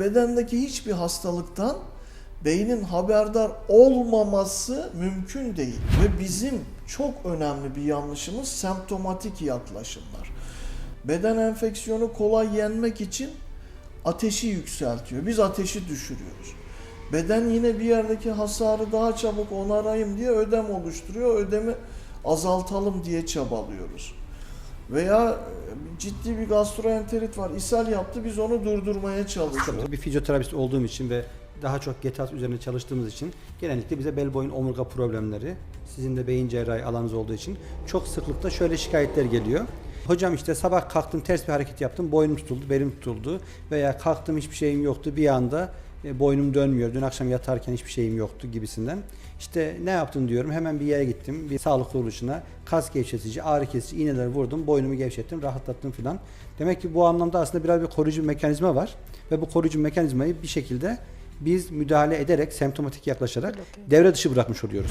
Bedendeki hiçbir hastalıktan beynin haberdar olmaması mümkün değil. Ve bizim çok önemli bir yanlışımız semptomatik yaklaşımlar. Beden enfeksiyonu kolay yenmek için ateşi yükseltiyor. Biz ateşi düşürüyoruz. Beden yine bir yerdeki hasarı daha çabuk onarayım diye ödem oluşturuyor. Ödemi azaltalım diye çabalıyoruz. Veya e, ciddi bir gastroenterit var. ishal yaptı biz onu durdurmaya çalışıyoruz. Bir fizyoterapist olduğum için ve daha çok GETAS üzerine çalıştığımız için genellikle bize bel boyun omurga problemleri, sizin de beyin cerrahi alanınız olduğu için çok sıklıkla şöyle şikayetler geliyor. Hocam işte sabah kalktım ters bir hareket yaptım, boynum tutuldu, belim tutuldu veya kalktım hiçbir şeyim yoktu bir anda e, boynum dönmüyor. Dün akşam yatarken hiçbir şeyim yoktu gibisinden. İşte ne yaptın diyorum. Hemen bir yere gittim. Bir sağlık kuruluşuna kas gevşetici, ağrı kesici iğneler vurdum. Boynumu gevşettim, rahatlattım filan. Demek ki bu anlamda aslında biraz bir koruyucu bir mekanizma var. Ve bu koruyucu mekanizmayı bir şekilde biz müdahale ederek, semptomatik yaklaşarak devre dışı bırakmış oluyoruz.